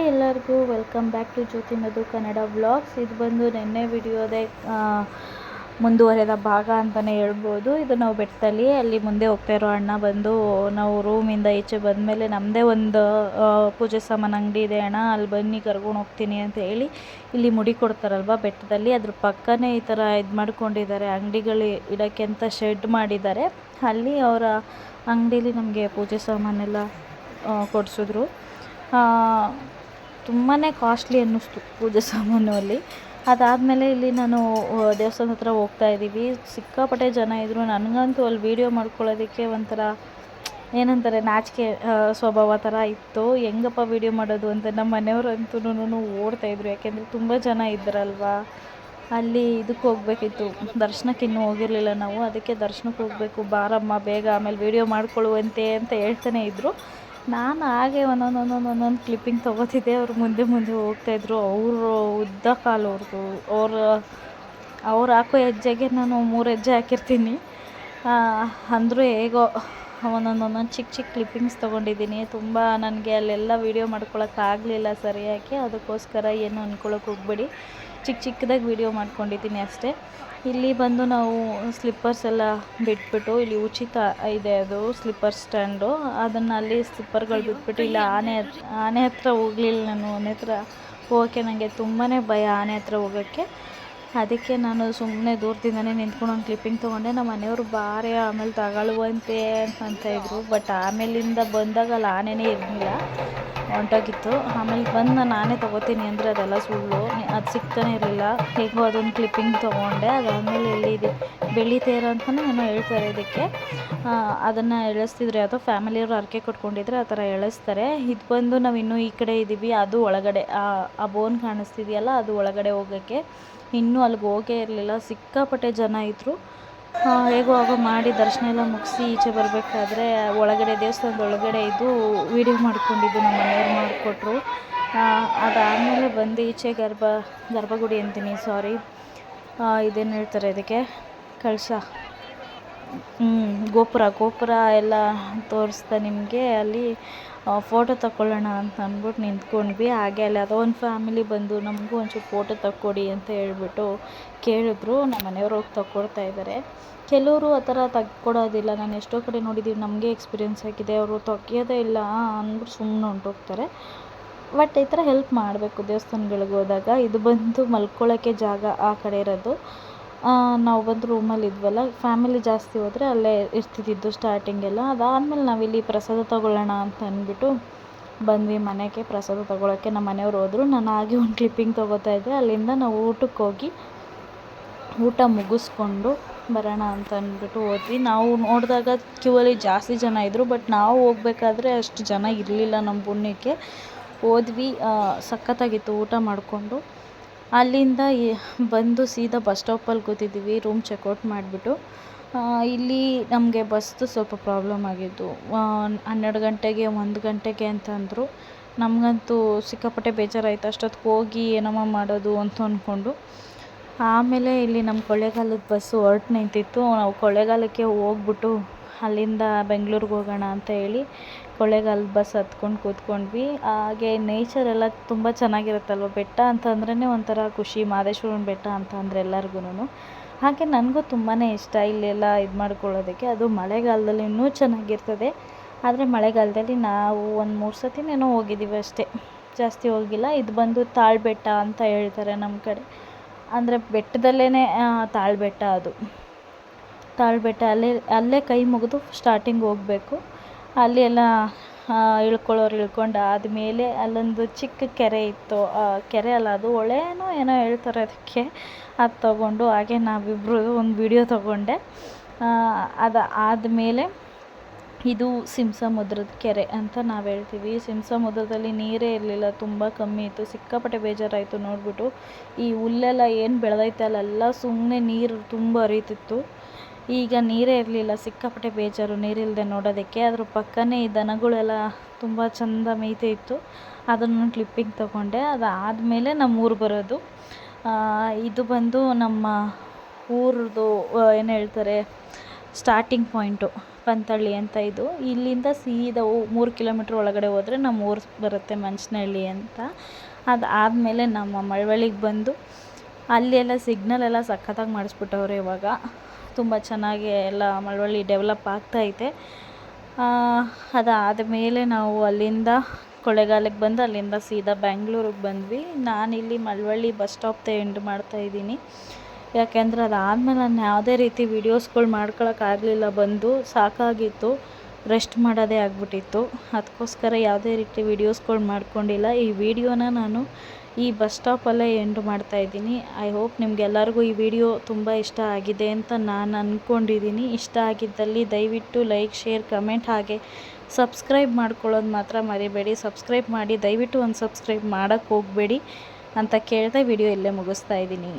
Hi ಎಲ್ಲರಿಗೂ welcome back to Jyoti Madhu Kannada vlogs ಇದು ಬಂದು ನಿನ್ನೆ ವಿಡಿಯೋದೇ ಮುಂದುವರೆದ ಭಾಗ ಅಂತಲೇ ಹೇಳ್ಬೋದು. ಇದು ನಾವು ಬೆಟ್ಟದಲ್ಲಿ, ಅಲ್ಲಿ ಮುಂದೆ ಹೋಗ್ತಾ ಇರೋ ಅಣ್ಣ ಬಂದು, ನಾವು ರೂಮಿಂದ ಈಚೆ ಬಂದಮೇಲೆ ನಮ್ಮದೇ ಒಂದು ಪೂಜೆ ಸಾಮಾನು ಅಂಗಡಿ ಇದೆ ಅಣ್ಣ. ಅಲ್ಲಿ ಬನ್ನಿ, ಕರ್ಕೊಂಡು ಹೋಗ್ತೀನಿ ಅಂತ ಹೇಳಿ ಇಲ್ಲಿ ಮುಡಿ ಕೊಡ್ತಾರಲ್ವ ಬೆಟ್ಟದಲ್ಲಿ. ಅದ್ರ ಪಕ್ಕನೇ ಈ ಥರ ಇದು ಮಾಡ್ಕೊಂಡಿದ್ದಾರೆ, ಅಂಗಡಿಗಳು ಇಡೋಕ್ಕೆ ಅಂತ ಶೆಡ್ ಮಾಡಿದ್ದಾರೆ. ಅಲ್ಲಿ ಅವರ ಅಂಗಡೀಲಿ ನಮಗೆ ಪೂಜೆ ಸಾಮಾನೆಲ್ಲ ಕೊಡಿಸಿದ್ರು. ತುಂಬಾ ಕಾಸ್ಟ್ಲಿ ಅನ್ನಿಸ್ತು ಪೂಜೆ ಸಾಮಾನು ಅಲ್ಲಿ ಅದಾದಮೇಲೆ ಇಲ್ಲಿ ನಾನು ದೇವಸ್ಥಾನದ ಹತ್ರ ಹೋಗ್ತಾ ಇದ್ದೀವಿ. ಸಿಕ್ಕಾಪಟ್ಟೆ ಜನ ಇದ್ದರು ನನಗಂತೂ ಅಲ್ಲಿ ವೀಡಿಯೋ ಮಾಡ್ಕೊಳ್ಳೋದಕ್ಕೆ ಒಂಥರ, ಏನಂತಾರೆ, ನಾಚಿಕೆ ಸ್ವಭಾವ ಥರ ಇತ್ತು. ಹೆಂಗಪ್ಪ ವೀಡಿಯೋ ಮಾಡೋದು ಅಂತ ನಮ್ಮ ಮನೆಯವ್ರಂತೂ ಓಡ್ತಾಯಿದ್ರು ಯಾಕೆಂದರೆ ತುಂಬ ಜನ ಇದ್ದರಲ್ವಾ ಅಲ್ಲಿ ಇದಕ್ಕೆ ಹೋಗಬೇಕಿತ್ತು. ದರ್ಶನಕ್ಕೆ ಇನ್ನೂ ಹೋಗಿರಲಿಲ್ಲ ನಾವು. ಅದಕ್ಕೆ ದರ್ಶನಕ್ಕೆ ಹೋಗಬೇಕು. ಬಾರಮ್ಮ, ಬೇಗ ಆಮೇಲೆ ವೀಡಿಯೋ ಮಾಡ್ಕೊಳ್ಳುವಂತೆ ಅಂತ ಹೇಳ್ತಾನೆ ಇದ್ದರು ನಾನು ಹಾಗೆ ಒಂದೊಂದು ಒಂದೊಂದು ಒಂದೊಂದು ಕ್ಲಿಪ್ಪಿಂಗ್ ತೊಗೋತಿದ್ದೆ. ಅವ್ರು ಮುಂದೆ ಮುಂದೆ ಹೋಗ್ತಾಯಿದ್ರು ಅವರು ಉದ್ದ ಕಾಲು ಅವ್ರದ್ದು ಅವ್ರ, ಅವ್ರು ಹಾಕೋ ಹೆಜ್ಜೆಗೆ ನಾನು ಮೂರು ಹೆಜ್ಜೆ ಹಾಕಿರ್ತೀನಿ. ಅಂದರೂ ಹೇಗೋ ಒಂದೊಂದು ಒಂದೊಂದು ಚಿಕ್ಕ ಚಿಕ್ಕ ಕ್ಲಿಪ್ಪಿಂಗ್ಸ್ ತೊಗೊಂಡಿದ್ದೀನಿ. ತುಂಬ ನನಗೆ ಅಲ್ಲೆಲ್ಲ ವೀಡಿಯೋ ಮಾಡ್ಕೊಳಕ್ಕಾಗಲಿಲ್ಲ ಸರಿಯಾಗಿ. ಅದಕ್ಕೋಸ್ಕರ ಏನು ಅಂದ್ಕೊಳಕ್ಕೆ ಹೋಗ್ಬೇಡಿ. ಚಿಕ್ಕ ಚಿಕ್ಕದಾಗಿ ವೀಡಿಯೋ ಮಾಡ್ಕೊಂಡಿದ್ದೀನಿ ಅಷ್ಟೇ. ಇಲ್ಲಿ ಬಂದು ನಾವು ಸ್ಲಿಪ್ಪರ್ಸ್ ಎಲ್ಲ ಬಿಟ್ಬಿಟ್ಟು, ಇಲ್ಲಿ ಉಚಿತ ಇದೆ ಅದು ಸ್ಲಿಪ್ಪರ್ ಸ್ಟ್ಯಾಂಡು ಅದನ್ನು ಅಲ್ಲಿ ಸ್ಲಿಪ್ಪರ್ಗಳು ಬಿಟ್ಬಿಟ್ಟು ಇಲ್ಲ ಆನೆ ಆನೆ ಹತ್ರ ಹೋಗಲಿಲ್ಲ ನಾನು. ಆನೆ ಹತ್ರ ಹೋಗೋಕ್ಕೆ ನನಗೆ ತುಂಬಾ ಭಯ ಆನೆ ಹತ್ರ ಹೋಗೋಕ್ಕೆ. ಅದಕ್ಕೆ ನಾನು ಸುಮ್ಮನೆ ದೂರದಿಂದನೇ ನಿಂತ್ಕೊಂಡು ಒಂದು ಕ್ಲಿಪ್ಪಿಂಗ್ ತೊಗೊಂಡೆ. ನಮ್ಮ ಮನೆಯವರು ಬಾರೆ ಆಮೇಲೆ ತಗೊಳ್ಳುವಂತೆ ಅಂತ ಇದ್ರು. ಬಟ್ ಆಮೇಲಿಂದ ಬಂದಾಗ ಅಲ್ಲಿ ಆನೆನೇ ಇರಲಿಲ್ಲ. ಹೊಂಟೋಗಿತ್ತು ಆಮೇಲೆ ಬಂದು ನಾನು ನಾನೇ ತೊಗೋತೀನಿ ಅಂದರೆ ಅದೆಲ್ಲ ಸುಳ್ಳು. ಅದು ಸಿಗ್ತಾನೆ ಇರಲಿಲ್ಲ. ಹೇಗೋ ಅದೊಂದು ಕ್ಲಿಪ್ಪಿಂಗ್ ತೊಗೊಂಡೆ. ಅದಾದಮೇಲೆ ಇಲ್ಲಿ ಇದೆ ಬೆಳ್ಳಿ ತೇರು ಅಂತಲೇ ಏನೋ ಹೇಳ್ತಾರೆ ಇದಕ್ಕೆ. ಅದನ್ನು ಎಳಿಸ್ತಿದ್ರು ಯಾವುದೋ ಫ್ಯಾಮಿಲಿಯವರು ಹರಕೆ ಕೊಟ್ಕೊಂಡಿದ್ರೆ ಆ ಥರ ಎಳಿಸ್ತಾರೆ. ಇದು ಬಂದು ನಾವು ಇನ್ನೂ ಈ ಕಡೆ ಇದ್ದೀವಿ ಅದು ಒಳಗಡೆ. ಆ ಬೋನ್ ಕಾಣಿಸ್ತಿದೆಯಲ್ಲ ಅದು ಒಳಗಡೆ ಹೋಗೋಕ್ಕೆ. ಇನ್ನೂ ಅಲ್ಲಿಗೆ ಹೋಗೇ ಇರಲಿಲ್ಲ. ಸಿಕ್ಕಾಪಟ್ಟೆ ಜನ ಇದ್ದರು ಹೇಗೋ ಆಗೋ ಮಾಡಿ ದರ್ಶನ ಎಲ್ಲ ಮುಗಿಸಿ ಈಚೆ ಬರಬೇಕಾದ್ರೆ ಒಳಗಡೆ ದೇವಸ್ಥಾನದ ಒಳಗಡೆ ಇದ್ದು ವೀಡಿಯೋ ಮಾಡ್ಕೊಂಡಿದ್ದು ನಮ್ಮ ಮನೆಯವ್ರು ಮಾಡಿಕೊಟ್ರು. ಅದಾದಮೇಲೆ ಬಂದು ಈಚೆ ಗರ್ಭ ಗರ್ಭಗುಡಿ ಅಂತೀನಿ ಸಾರಿ ಇದೇನು ಹೇಳ್ತಾರೆ ಇದಕ್ಕೆ? ಕಳಶ ಗೋಪುರ ಗೋಪುರ ಎಲ್ಲ ತೋರಿಸ್ದೆ ನಿಮಗೆ. ಅಲ್ಲಿ ಫೋಟೋ ತಗೊಳ್ಳೋಣ ಅಂತ ಅಂದ್ಬಿಟ್ಟು ನಿಂತ್ಕೊಂಡ್ವಿ. ಹಾಗೆ ಅಲ್ಲಿ ಯಾವುದೋ ಒಂದು ಫ್ಯಾಮಿಲಿ ಬಂದು ನಮಗೂ ಒಂಚೂರು ಫೋಟೋ ತಕ್ಕೊಡಿ ಅಂತ ಹೇಳ್ಬಿಟ್ಟು ಕೇಳಿದ್ರು. ನಮ್ಮ ಮನೆಯವ್ರು ಹೋಗಿ ತಕ್ಕೊಡ್ತಾ ಇದ್ದಾರೆ ಕೆಲವರು ಆ ಥರ ತಕ್ಕೊಡೋದಿಲ್ಲ. ನಾನು ಎಷ್ಟೋ ಕಡೆ ನೋಡಿದ್ದೀವಿ ನಮಗೆ ಎಕ್ಸ್ಪೀರಿಯೆನ್ಸ್ ಆಗಿದೆ. ಅವರು ತೆಗಿಯೋದೇ ಇಲ್ಲ ಅಂದ್ಬಿಟ್ಟು ಸುಮ್ಮನೆ ಹೊಂಟೋಗ್ತಾರೆ. ಬಟ್ ಈ ಥರ ಹೆಲ್ಪ್ ಮಾಡಬೇಕು ದೇವಸ್ಥಾನಗಳಿಗೆ ಹೋದಾಗ. ಇದು ಬಂದು ಮಲ್ಕೊಳ್ಳೋಕ್ಕೆ ಜಾಗ ಆ ಕಡೆ ಇರೋದು. ನಾವು ಬಂದು ರೂಮಲ್ಲಿ ಇದ್ವಲ್ಲ ಫ್ಯಾಮಿಲಿ ಜಾಸ್ತಿ ಹೋದರೆ ಅಲ್ಲೇ ಇರ್ತಿದ್ದಿದ್ದು ಸ್ಟಾರ್ಟಿಂಗೆಲ್ಲ ಅದಾದಮೇಲೆ ನಾವಿಲ್ಲಿ ಪ್ರಸಾದ ತಗೊಳ್ಳೋಣ ಅಂತ ಅಂದ್ಬಿಟ್ಟು ಬಂದ್ವಿ ಮನೆಗೆ ಪ್ರಸಾದ ತಗೊಳ್ಳೋಕ್ಕೆ ನಮ್ಮ ಮನೆಯವ್ರು ಹೋದ್ರು. ನಾನು ಹಾಗೆ ಒಂದು ಕ್ಲಿಪ್ಪಿಂಗ್ ತೊಗೋತಾ ಇದ್ದೆ. ಅಲ್ಲಿಂದ ನಾವು ಊಟಕ್ಕೆ ಹೋಗಿ ಊಟ ಮುಗಿಸ್ಕೊಂಡು ಬರೋಣ ಅಂತ ಅಂದ್ಬಿಟ್ಟು ಹೋದ್ವಿ. ನಾವು ನೋಡಿದಾಗ ಕ್ಯೂ ಅಲ್ಲಿ ಜಾಸ್ತಿ ಜನ ಇದ್ದರು ಬಟ್ ನಾವು ಹೋಗ್ಬೇಕಾದ್ರೆ ಅಷ್ಟು ಜನ ಇರಲಿಲ್ಲ ನಮ್ಮ ಪುಣ್ಯಕ್ಕೆ. ಹೋದ್ವಿ ಸಖತ್ತಾಗಿತ್ತು ಊಟ ಮಾಡಿಕೊಂಡು. ಅಲ್ಲಿಂದ ಬಂದು ಸೀದಾ ಬಸ್ ಸ್ಟಾಪಲ್ಲಿ ಕೂತಿದ್ದೀವಿ ರೂಮ್ ಚೆಕ್ಔಟ್ ಮಾಡಿಬಿಟ್ಟು. ಇಲ್ಲಿ ನಮಗೆ ಬಸ್ದು ಸ್ವಲ್ಪ ಪ್ರಾಬ್ಲಮ್ ಆಗಿದ್ದು. ಹನ್ನೆರಡು ಗಂಟೆಗೆ, ಒಂದು ಗಂಟೆಗೆ ಅಂತ ಅಂದರು ನಮಗಂತೂ ಸಿಕ್ಕಾಪಟ್ಟೆ ಬೇಜಾರಾಯಿತು, ಅಷ್ಟೊತ್ತಿಗೆ ಹೋಗಿ ಏನಮ್ಮ ಮಾಡೋದು ಅಂತ ಅಂದ್ಕೊಂಡು ಆಮೇಲೆ ಇಲ್ಲಿ ನಮ್ಮ ಕೊಳ್ಳೇಗಾಲದ ಬಸ್ಸು ಹೊರ್ಟು ನಿಂತಿತ್ತು. ನಾವು ಕೊಳ್ಳೇಗಾಲಕ್ಕೆ ಹೋಗ್ಬಿಟ್ಟು ಅಲ್ಲಿಂದ ಬೆಂಗ್ಳೂರಿಗೆ ಹೋಗೋಣ ಅಂತ ಹೇಳಿ ಕೊಳ್ಳೇಗಾಲದ ಬಸ್ ಹತ್ಕೊಂಡು ಕೂತ್ಕೊಂಡ್ವಿ. ಹಾಗೆ ನೇಚರ್ ಎಲ್ಲ ತುಂಬ ಚೆನ್ನಾಗಿರುತ್ತಲ್ವ ಬೆಟ್ಟ ಅಂತಂದ್ರೇ ಒಂಥರ ಖುಷಿ, ಮಾದೇಶ್ವರನ ಬೆಟ್ಟ ಅಂತ ಅಂದರೆ ಎಲ್ಲರಿಗೂನು ಹಾಗೆ ನನಗೂ ತುಂಬಾ ಇಷ್ಟ ಇಲ್ಲೆಲ್ಲ ಇದು ಮಾಡ್ಕೊಳ್ಳೋದಕ್ಕೆ. ಅದು ಮಳೆಗಾಲದಲ್ಲಿ ಇನ್ನೂ ಚೆನ್ನಾಗಿರ್ತದೆ. ಆದರೆ ಮಳೆಗಾಲದಲ್ಲಿ ನಾವು ಒಂದು ಮೂರು ಸತಿನೇನೋ ಹೋಗಿದ್ದೀವಿ ಅಷ್ಟೇ. ಜಾಸ್ತಿ ಹೋಗಿಲ್ಲ. ಇದು ಬಂದು ತಾಳ್ಬೆಟ್ಟ ಅಂತ ಹೇಳ್ತಾರೆ ನಮ್ಮ ಕಡೆ. ಅಂದರೆ ಬೆಟ್ಟದಲ್ಲೇ ತಾಳ್ಬೆಟ್ಟ ಅದು. ತಾಳ್ಬೆಟ್ಟ, ಅಲ್ಲೇ ಅಲ್ಲೇ ಕೈ ಮುಗಿದು ಸ್ಟಾರ್ಟಿಂಗ್ ಹೋಗಬೇಕು. ಅಲ್ಲಿ ಎಲ್ಲ ಇಳ್ಕೊಳ್ಳೋರು ಇಳ್ಕೊಂಡು ಆದಮೇಲೆ ಅಲ್ಲೊಂದು ಚಿಕ್ಕ ಕೆರೆ ಇತ್ತು. ಕೆರೆ ಅಲ್ಲ, ಅದು ಹೊಳೆನೋ ಏನೋ ಹೇಳ್ತಾರೆ ಅದಕ್ಕೆ. ಅದು ತಗೊಂಡು ಹಾಗೆ ನಾವಿಬ್ಬರು ಒಂದು ವಿಡಿಯೋ ತಗೊಂಡೆ. ಅದು ಆದಮೇಲೆ ಇದು ಸಿಂಸಮುದ್ರದ ಕೆರೆ ಅಂತ ನಾವು ಹೇಳ್ತೀವಿ. ಸಿಂಸಮುದ್ರದಲ್ಲಿ ನೀರೇ ಇರಲಿಲ್ಲ, ತುಂಬ ಕಮ್ಮಿ ಇತ್ತು. ಸಿಕ್ಕಾಪಟ್ಟೆ ಬೇಜಾರಾಯಿತು ನೋಡಿಬಿಟ್ಟು. ಈ ಹುಲ್ಲೆಲ್ಲ ಏನು ಬೆಳೆದೈತೆ ಅಲ್ಲೆಲ್ಲ ಸುಮ್ಮನೆ ನೀರು ತುಂಬ ಹರಿತಿತ್ತು. ಈಗ ನೀರೇ ಇರಲಿಲ್ಲ, ಸಿಕ್ಕಾಪಟ್ಟೆ ಬೇಜಾರು ನೀರಿಲ್ಲದೆ ನೋಡೋದಕ್ಕೆ. ಅದ್ರ ಪಕ್ಕನೇ ಈ ದನಗಳೆಲ್ಲ ತುಂಬ ಚೆಂದ ಮೇಯ್ತಾ ಇತ್ತು. ಅದನ್ನು ಕ್ಲಿಪ್ಪಿಂಗ್ ತಗೊಂಡೆ. ಅದಾದಮೇಲೆ ನಮ್ಮ ಊರು ಬರೋದು ಇದು ಬಂದು ನಮ್ಮ ಊರದು ಏನು ಹೇಳ್ತಾರೆ ಸ್ಟಾರ್ಟಿಂಗ್ ಪಾಯಿಂಟು ಪಂತಳ್ಳಿ ಅಂತ ಇದು. ಇಲ್ಲಿಂದ ಸೀದಾ ಮೂರು ಕಿಲೋಮೀಟ್ರ್ ಒಳಗಡೆ ಹೋದರೆ ನಮ್ಮ ಊರು ಬರುತ್ತೆ ಮಂಚನಹಳ್ಳಿ ಅಂತ. ಅದಾದಮೇಲೆ ನಮ್ಮ ಮಳವಳ್ಳಿಗೆ ಬಂದು ಅಲ್ಲಿ ಎಲ್ಲ ಸಿಗ್ನಲ್ ಎಲ್ಲ ಸಖತ್ತಾಗಿ ಮಾಡಿಸ್ಬಿಟ್ಟವ್ರೆ ಇವಾಗ. ತುಂಬ ಚೆನ್ನಾಗಿ ಎಲ್ಲ ಮಳವಳ್ಳಿ ಡೆವಲಪ್ ಆಗ್ತಾಯಿದೆ ಅದಾದ ಮೇಲೆ ನಾವು ಅಲ್ಲಿಂದ ಕೊಳ್ಳೇಗಾಲಕ್ಕೆ ಬಂದು ಅಲ್ಲಿಂದ ಸೀದಾ ಬೆಂಗಳೂರಿಗೆ ಬಂದ್ವಿ. ನಾನು ಇಲ್ಲಿ ಮಳವಳ್ಳಿ ಬಸ್ ಸ್ಟಾಪ್ ತ ಎಂಡ್ ಮಾಡ್ತಾಯಿದ್ದೀನಿ ಯಾಕೆಂದರೆ ಅದಾದಮೇಲೆ ನಾನು ಯಾವುದೇ ರೀತಿ ವೀಡಿಯೋಸ್ಗಳು ಮಾಡ್ಕೊಳಕ್ಕಾಗಲಿಲ್ಲ ಬಂದು ಸಾಕಾಗಿತ್ತು, ರೆಸ್ಟ್ ಮಾಡೋದೇ ಆಗಿಬಿಟ್ಟಿತ್ತು. ಅದಕ್ಕೋಸ್ಕರ ಯಾವುದೇ ರೀತಿ ವೀಡಿಯೋಸ್ಗಳು ಮಾಡ್ಕೊಂಡಿಲ್ಲ. ಈ ವಿಡಿಯೋನ ನಾನು ಈ ಬಸ್ ಸ್ಟಾಪಲ್ಲೇ ಎಂಡ್ ಮಾಡ್ತಾಯಿದ್ದೀನಿ ಐ ಹೋಪ್ ನಿಮಗೆಲ್ಲರಿಗೂ ಈ ವಿಡಿಯೋ ತುಂಬ ಇಷ್ಟ ಆಗಿದೆ ಅಂತ ನಾನು ಅಂದ್ಕೊಂಡಿದ್ದೀನಿ ಇಷ್ಟ ಆಗಿದ್ದಲ್ಲಿ ದಯವಿಟ್ಟು ಲೈಕ್ ಶೇರ್ ಕಮೆಂಟ್ ಹಾಗೆ ಸಬ್ಸ್ಕ್ರೈಬ್ ಮಾಡ್ಕೊಳ್ಳೋದು ಮಾತ್ರ ಮರಿಬೇಡಿ. ಸಬ್ಸ್ಕ್ರೈಬ್ ಮಾಡಿ ದಯವಿಟ್ಟು ಒಂದು ಸಬ್ಸ್ಕ್ರೈಬ್ ಮಾಡೋಕ್ಕೆ ಹೋಗಬೇಡಿ ಅಂತ ಕೇಳ್ತಾ ವಿಡಿಯೋ ಇಲ್ಲೇ ಮುಗಿಸ್ತಾ ಇದ್ದೀನಿ.